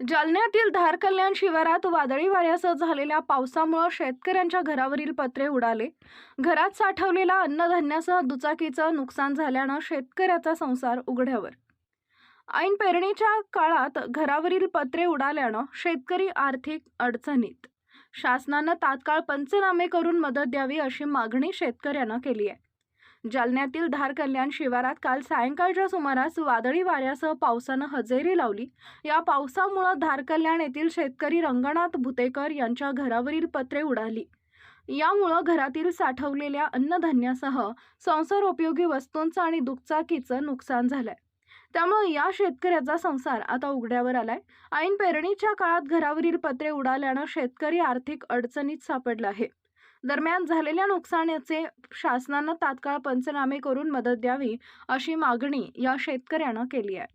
जालन्यातील धार कल्याण शिवारात वादळी वाऱ्यासह झालेल्या पावसामुळे शेतकऱ्यांच्या घरावरील पत्रे उडाले. घरात साठवलेला अन्नधान्यासह दुचाकीचं नुकसान झाल्यानं शेतकऱ्याचा संसार उघड्यावर. ऐन पेरणीच्या काळात घरावरील पत्रे उडाल्यानं शेतकरी आर्थिक अडचणीत. शासनानं तात्काळ पंचनामे करून मदत द्यावी अशी मागणी शेतकऱ्यांना केली आहे. जालन्यातील धार कल्याण शिवारात काल सायंकाळच्या सुमारास वादळी वाऱ्यासह पावसानं हजेरी लावली. या पावसामुळं धार कल्याण येथील शेतकरी रंगनाथ भुतेकर यांच्या घरावरील पत्रे उडाली. यामुळं घरातील साठवलेल्या अन्नधान्यासह संसारोपयोगी वस्तूंचं आणि दुचाकीचं नुकसान झालंय. त्यामुळे या शेतकऱ्याचा संसार आता उघड्यावर आलाय. ऐन पेरणीच्या काळात घरावरील पत्रे उडाल्यानं शेतकरी आर्थिक अडचणीत सापडला आहे. दरम्यान झालेल्या नुकसानाचे शासनानं तात्काळ पंचनामे करून मदत द्यावी अशी मागणी या शेतकऱ्यानं केली आहे.